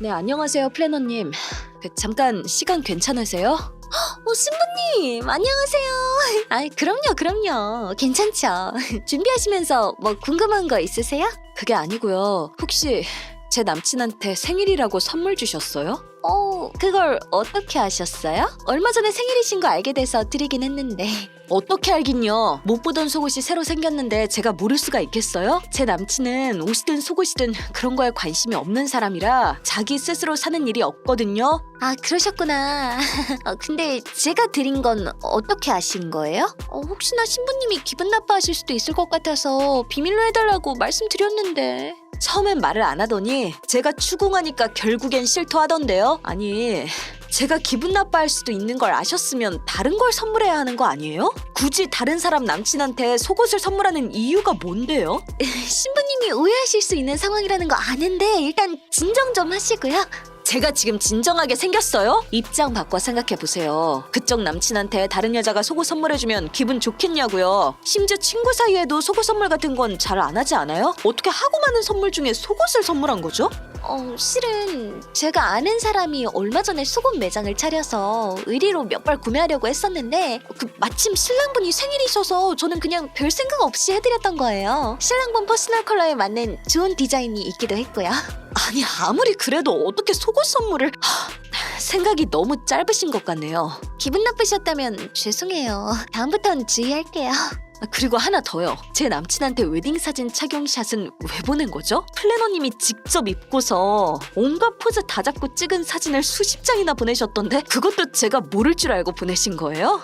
네, 안녕하세요, 플래너님. 그, 잠깐 시간 괜찮으세요? 어, 신부님, 안녕하세요. 아, 그럼요, 그럼요. 괜찮죠. 준비하시면서 뭐 궁금한 거 있으세요? 그게 아니고요. 혹시 제 남친한테 생일이라고 선물 주셨어요? 어, 그걸 어떻게 아셨어요? 얼마 전에 생일이신 거 알게 돼서 드리긴 했는데. 어떻게 알긴요? 못 보던 속옷이 새로 생겼는데 제가 모를 수가 있겠어요? 제 남친은 옷이든 속옷이든 그런 거에 관심이 없는 사람이라 자기 스스로 사는 일이 없거든요. 아, 그러셨구나. 어, 근데 제가 드린 건 어떻게 아신 거예요? 어, 혹시나 신부님이 기분 나빠하실 수도 있을 것 같아서 비밀로 해달라고 말씀드렸는데. 처음엔 말을 안 하더니 제가 추궁하니까 결국엔 싫어하던데요. 아니 제가 기분 나빠할 수도 있는 걸 아셨으면 다른 걸 선물해야 하는 거 아니에요? 굳이 다른 사람 남친한테 속옷을 선물하는 이유가 뭔데요? 신부님이 오해하실 수 있는 상황이라는 거 아는데 일단 진정 좀 하시고요. 제가 지금 진정하게 생겼어요? 입장 바꿔 생각해 보세요. 그쪽 남친한테 다른 여자가 속옷 선물해주면 기분 좋겠냐고요. 심지어 친구 사이에도 속옷 선물 같은 건 잘 안 하지 않아요? 어떻게 하고 많은 선물 중에 속옷을 선물한 거죠? 어, 실은 제가 아는 사람이 얼마 전에 속옷 매장을 차려서 의리로 몇벌 구매하려고 했었는데 그 마침 신랑분이 생일이셔서 저는 그냥 별 생각 없이 해드렸던 거예요. 신랑분 퍼스널 컬러에 맞는 좋은 디자인이 있기도 했고요. 아니 아무리 그래도 어떻게 속옷 선물을 하, 생각이 너무 짧으신 것 같네요. 기분 나쁘셨다면 죄송해요. 다음부턴 주의할게요. 아, 그리고 하나 더요. 제 남친한테 웨딩 사진 착용샷은 왜 보낸 거죠? 플래너님이 직접 입고서 온갖 포즈 다 잡고 찍은 사진을 수십 장이나 보내셨던데 그것도 제가 모를 줄 알고 보내신 거예요?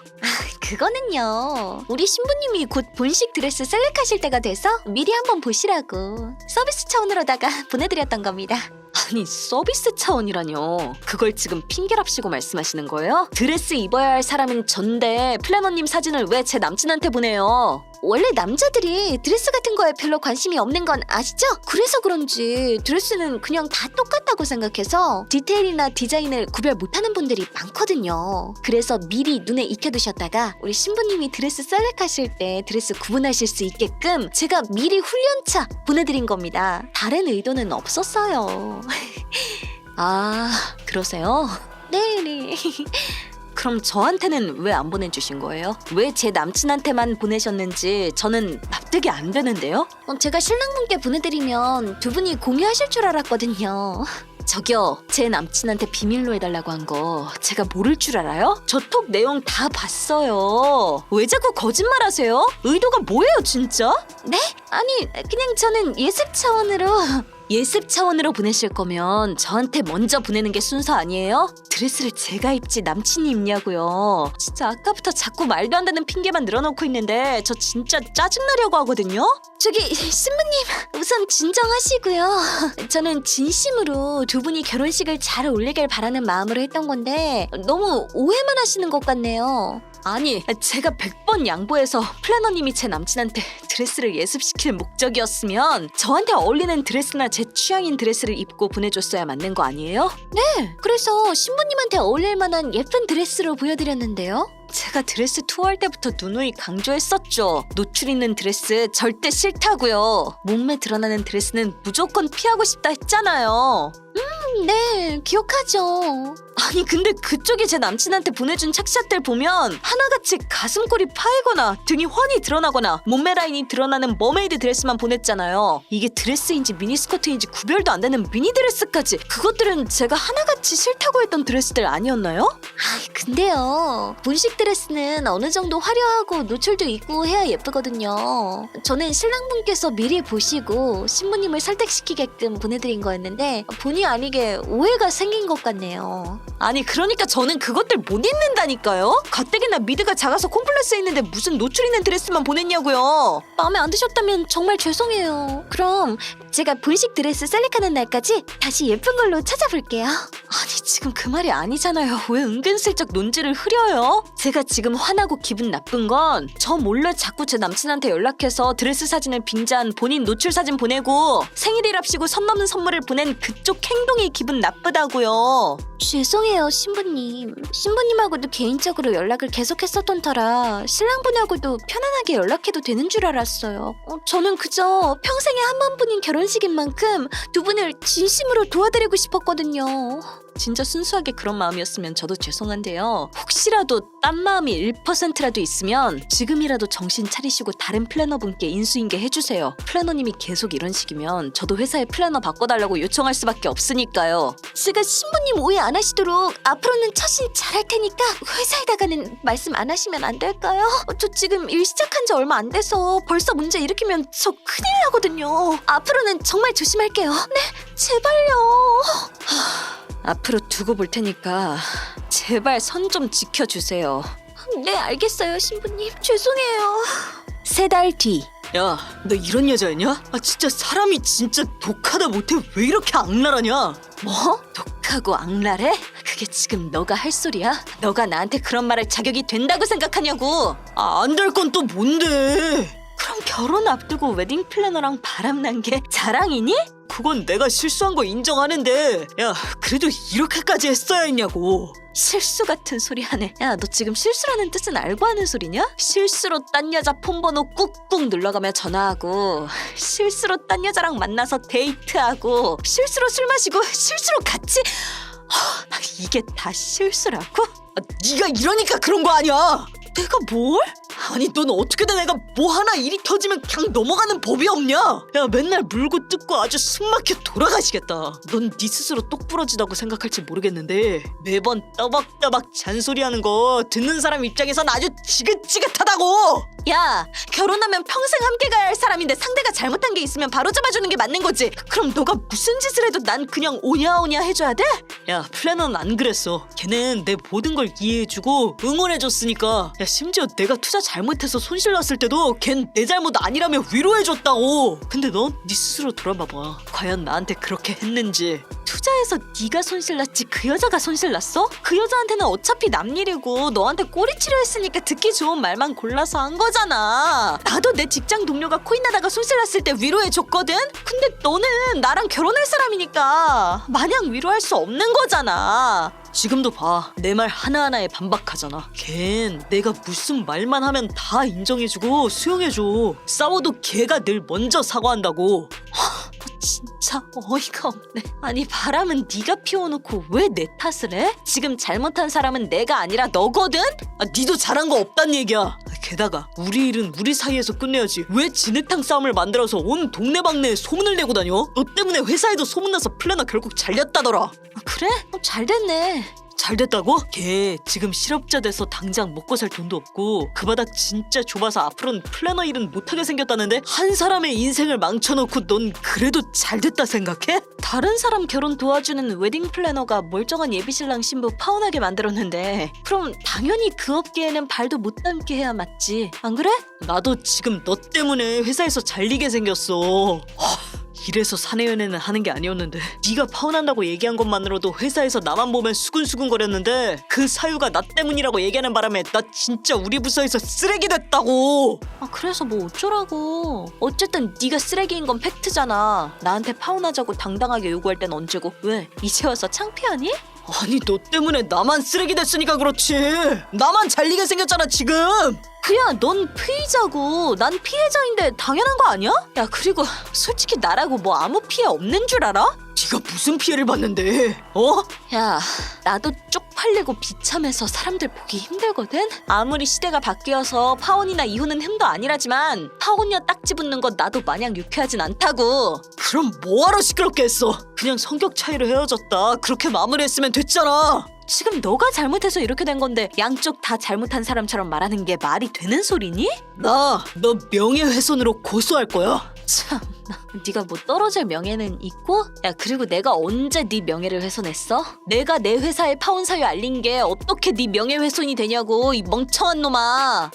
그거는요. 우리 신부님이 곧 본식 드레스 셀렉하실 때가 돼서 미리 한번 보시라고 서비스 차원으로다가 보내드렸던 겁니다. 아니 서비스 차원이라뇨. 그걸 지금 핑계랍시고 말씀하시는 거예요? 드레스 입어야 할 사람은 전데 플래너님 사진을 왜 제 남친한테 보내요? 원래 남자들이 드레스 같은 거에 별로 관심이 없는 건 아시죠? 그래서 그런지 드레스는 그냥 다 똑같다고 생각해서 디테일이나 디자인을 구별 못하는 분들이 많거든요. 그래서 미리 눈에 익혀두셨다가 우리 신부님이 드레스 셀렉하실 때 드레스 구분하실 수 있게끔 제가 미리 훈련차 보내드린 겁니다. 다른 의도는 없었어요. 아 그러세요? 네네. 그럼 저한테는 왜 안 보내주신 거예요? 왜 제 남친한테만 보내셨는지 저는 납득이 안 되는데요? 어, 제가 신랑분께 보내드리면 두 분이 공유하실 줄 알았거든요. 저기요, 제 남친한테 비밀로 해달라고 한 거 제가 모를 줄 알아요? 저 톡 내용 다 봤어요. 왜 자꾸 거짓말 하세요? 의도가 뭐예요, 진짜? 아니, 그냥 저는 예습 차원으로 예습 차원으로 보내실 거면 저한테 먼저 보내는 게 순서 아니에요? 드레스를 제가 입지 남친이 입냐고요. 진짜 아까부터 자꾸 말도 안 되는 핑계만 늘어놓고 있는데 저 진짜 짜증나려고 하거든요. 저기 신부님 우선 진정하시고요. 저는 진심으로 두 분이 결혼식을 잘 올리길 바라는 마음으로 했던 건데 너무 오해만 하시는 것 같네요. 아니, 제가 100번 양보해서 플래너님이 제 남친한테 드레스를 예습시킬 목적이었으면 저한테 어울리는 드레스나 제 취향인 드레스를 입고 보내줬어야 맞는 거 아니에요? 그래서 신부님한테 어울릴 만한 예쁜 드레스로 보여드렸는데요. 제가 드레스 투어할 때부터 누누이 강조했었죠. 노출 있는 드레스 절대 싫다고요. 몸매 드러나는 드레스는 무조건 피하고 싶다 했잖아요. 음, 네, 기억하죠. 아니 근데 그쪽이 제 남친한테 보내준 착샷들 보면 하나같이 가슴골이 파이거나 등이 훤히 드러나거나 몸매 라인이 드러나는 머메이드 드레스만 보냈잖아요. 이게 드레스인지 미니스커트인지 구별도 안 되는 미니 드레스까지 그것들은 제가 하나같이 싫다고 했던 드레스들 아니었나요? 아, 근데요. 본식 드레스는 어느 정도 화려하고 노출도 있고 해야 예쁘거든요. 저는 신랑분께서 미리 보시고 신부님을 설득시키게끔 보내드린 거였는데 본의 아니게 오해가 생긴 것 같네요. 아니 그러니까 저는 그것들 못 입는다니까요. 가뜩이나 미드가 작아서 콤플렉스 있는데 무슨 노출 있는 드레스만 보냈냐고요. 마음에 안 드셨다면 정말 죄송해요. 그럼 제가 본식 드레스 셀렉하는 날까지 다시 예쁜 걸로 찾아볼게요. 아니 지금 그 말이 아니잖아요. 왜 은근슬쩍 논지를 흐려요? 제가 지금 화나고 기분 나쁜 건 저 몰래 자꾸 제 남친한테 연락해서 드레스 사진을 빙자한 본인 노출 사진 보내고 생일이랍시고 선 넘는 선물을 보낸 그쪽 행동이 기분 나쁘다고요. 죄송해요, 신부님. 신부님하고도 개인적으로 연락을 계속했었던 터라 신랑분하고도 편안하게 연락해도 되는 줄 알았어요. 어, 저는 그저 평생에 한 번뿐인 결혼식인 만큼 두 분을 진심으로 도와드리고 싶었거든요. 진짜 순수하게 그런 마음이었으면 저도 죄송한데요. 혹시라도 딴 마음이 1%라도 있으면 지금이라도 정신 차리시고 다른 플래너분께 인수인계 해주세요. 플래너님이 계속 이런 식이면 저도 회사에 플래너 바꿔달라고 요청할 수밖에 없으니까요. 제가 신부님 오해 안 하시도록 앞으로는 처신 잘할 테니까 회사에다가는 말씀 안 하시면 안 될까요? 어, 저 지금 일 시작한 지 얼마 안 돼서 벌써 문제 일으키면 저 큰일 나거든요. 앞으로는 정말 조심할게요. 네, 제발요. 앞으로 두고 볼 테니까 제발 선 좀 지켜주세요. 네, 알겠어요, 신부님. 죄송해요. 세 달 뒤. 야, 너 이런 여자였냐? 아 진짜 사람이 진짜 독하다 못해 왜 이렇게 악랄하냐? 뭐? 독하고 악랄해? 그게 지금 너가 할 소리야? 너가 나한테 그런 말할 자격이 된다고 생각하냐고? 아, 안 될 건 또 뭔데? 그럼 결혼 앞두고 웨딩 플래너랑 바람난 게 자랑이니? 그건 내가 실수한 거 인정하는데 야 그래도 이렇게까지 했어야 했냐고 실수 같은 소리 하네 야 너 지금 실수라는 뜻은 알고 하는 소리냐? 실수로 딴 여자 폰번호 꾹꾹 눌러가며 전화하고 실수로 딴 여자랑 만나서 데이트하고 실수로 술 마시고 실수로 같이 허, 이게 다 실수라고? 아, 네가 이러니까 그런 거 아니야 내가 뭘? 아니 넌 어떻게든 내가 뭐 하나 일이 터지면 그냥 넘어가는 법이 없냐? 야 맨날 물고 뜯고 아주 숨막혀 돌아가시겠다. 넌 네 스스로 똑 부러지다고 생각할지 모르겠는데 매번 떠박떠박 잔소리하는 거 듣는 사람 입장에선 아주 지긋지긋하다고. 야 결혼하면 평생 함께 가야 할 사람인데 상대가 잘못한 게 있으면 바로 잡아주는 게 맞는 거지. 그럼 너가 무슨 짓을 해도 난 그냥 오냐오냐 해줘야 돼? 야 플래너는 안 그랬어. 걔는 내 모든 걸 이해해주고 응원해줬으니까. 야 심지어 내가 투자 잘못해서 손실 났을 때도 걘 내 잘못 아니라며 위로해줬다고. 근데 넌 네 스스로 돌아봐봐. 과연 나한테 그렇게 했는지. 투자해서 네가 손실 났지 그 여자가 손실 났어? 그 여자한테는 어차피 남 일이고 너한테 꼬리 치료 했으니까 듣기 좋은 말만 골라서 한 거잖아. 나도 내 직장 동료가 코인 나다가 손실 났을 때 위로해 줬거든. 근데 너는 나랑 결혼할 사람이니까 마냥 위로할 수 없는 거잖아. 지금도 봐. 내 말 하나하나에 반박하잖아. 걘 내가 무슨 말만 하면 다 인정해주고 수용해줘. 싸워도 걔가 늘 먼저 사과한다고. 진짜 어이가 없네. 아니 바람은 네가 피워놓고 왜 내 탓을 해? 지금 잘못한 사람은 내가 아니라 너거든? 아 니도 잘한 거 없단 얘기야. 아, 게다가 우리 일은 우리 사이에서 끝내야지. 왜 진흙탕 싸움을 만들어서 온 동네방네에 소문을 내고 다녀? 너 때문에 회사에도 소문나서 플래너 결국 잘렸다더라. 아, 그래? 어, 잘 됐네. 잘 됐다고? 걔 지금 실업자 돼서 당장 먹고 살 돈도 없고 그 바닥 진짜 좁아서 앞으로는 플래너 일은 못하게 생겼다는데 한 사람의 인생을 망쳐놓고 넌 그래도 잘 됐다 생각해? 다른 사람 결혼 도와주는 웨딩 플래너가 멀쩡한 예비신랑 신부 파혼하게 만들었는데 그럼 당연히 그 업계에는 발도 못 담게 해야 맞지 안 그래? 나도 지금 너 때문에 회사에서 잘리게 생겼어 이래서 사내 연애는 하는 게 아니었는데 네가 파혼한다고 얘기한 것만으로도 회사에서 나만 보면 수근수근거렸는데 그 사유가 나 때문이라고 얘기하는 바람에 나 진짜 우리 부서에서 쓰레기 됐다고. 아 그래서 뭐 어쩌라고. 어쨌든 네가 쓰레기인 건 팩트잖아. 나한테 파혼하자고 당당하게 요구할 땐 언제고? 왜? 이제 와서 창피하니? 아니 너 때문에 나만 쓰레기 됐으니까 그렇지 나만 잘리게 생겼잖아 지금 그야 넌 피의자고 난 피해자인데 당연한 거 아니야? 야 그리고 솔직히 나라고 뭐 아무 피해 없는 줄 알아? 네가 무슨 피해를 봤는데 어? 야 나도 쪽팔리고 비참해서 사람들 보기 힘들거든? 아무리 시대가 바뀌어서 파혼이나 이혼은 흠도 아니라지만 파혼녀 딱지 붙는 건 나도 마냥 유쾌하진 않다고 그럼 뭐하러 시끄럽게 했어 그냥 성격 차이로 헤어졌다 그렇게 마무리했으면 됐잖아 지금 너가 잘못해서 이렇게 된 건데 양쪽 다 잘못한 사람처럼 말하는 게 말이 되는 소리니? 나 너 명예훼손으로 고소할 거야. 참, 네가 뭐 떨어질 명예는 있고? 야 그리고 내가 언제 네 명예를 훼손했어? 내가 내 회사에 파혼 사유 알린 게 어떻게 네 명예훼손이 되냐고 이 멍청한 놈아.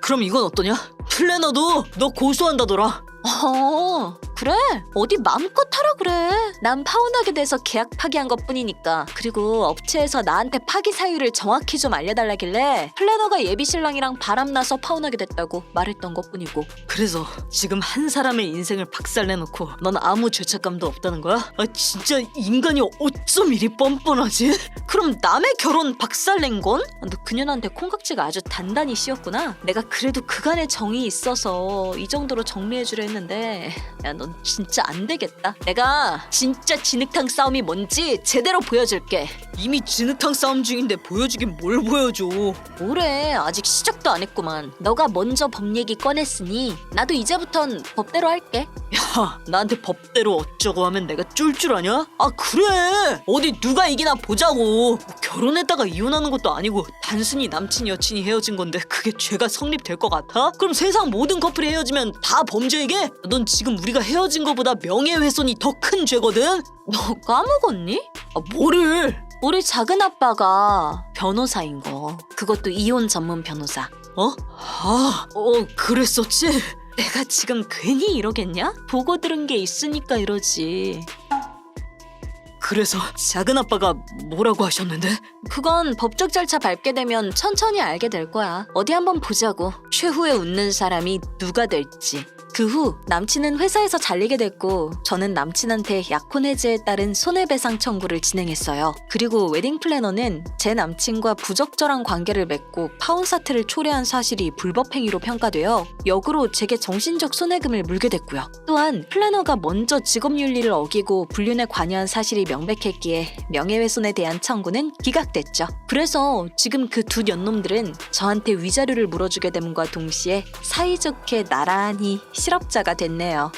그럼 이건 어떠냐? 플래너도 너 고소한다더라. 어, 그래 어디 마음껏 하라 그래 난 파혼하게 돼서 계약 파기한 것 뿐이니까 그리고 업체에서 나한테 파기 사유를 정확히 좀 알려달라길래 플래너가 예비 신랑이랑 바람나서 파혼하게 됐다고 말했던 것 뿐이고 그래서 지금 한 사람의 인생을 박살내놓고 넌 아무 죄책감도 없다는 거야? 아 진짜 인간이 어쩜 이리 뻔뻔하지? 그럼 남의 결혼 박살낸 건? 아, 너 그년한테 콩깍지가 아주 단단히 씌었구나 내가 그래도 그간의 정이 있어서 이 정도로 정리해주려 했는데 야 넌 진짜 안 되겠다 내가 진짜 진흙탕 싸움이 뭔지 제대로 보여줄게 이미 진흙탕 싸움 중인데 보여주긴 뭘 보여줘 뭐래 아직 시작도 안 했구만 너가 먼저 법 얘기 꺼냈으니 나도 이제부턴 법대로 할게. 야 나한테 법대로 어쩌고 하면 내가 쫄 줄 아냐? 아 그래 어디 누가 이기나 보자고 뭐 결혼했다가 이혼하는 것도 아니고 단순히 남친 여친이 헤어진 건데 그게 죄가 성립될 것 같아? 그럼 세상 모든 커플이 헤어지면 다 범죄이게? 넌 지금 우리가 헤어진 거보다 명예훼손이 더 큰 죄거든? 너 까먹었니? 아 뭐를 우리 작은 아빠가 변호사인 거 그것도 이혼 전문 변호사 어? 아, 어 그랬었지? 내가 지금 괜히 이러겠냐? 보고 들은 게 있으니까 이러지. 그래서 작은 아빠가 뭐라고 하셨는데? 그건 법적 절차 밟게 되면 천천히 알게 될 거야. 어디 한번 보자고. 최후에 웃는 사람이 누가 될지. 그 후 남친은 회사에서 잘리게 됐고 저는 남친한테 약혼 해지에 따른 손해배상 청구를 진행했어요. 그리고 웨딩 플래너는 제 남친과 부적절한 관계를 맺고 파혼 사태를 초래한 사실이 불법 행위로 평가되어 역으로 제게 정신적 손해금을 물게 됐고요. 또한 플래너가 먼저 직업 윤리를 어기고 불륜에 관여한 사실이 명백했기에 명예훼손에 대한 청구는 기각됐죠. 그래서 지금 그 두 년놈들은 저한테 위자료를 물어주게 됨과 동시에 사이좋게 나란히 실업자가 됐네요.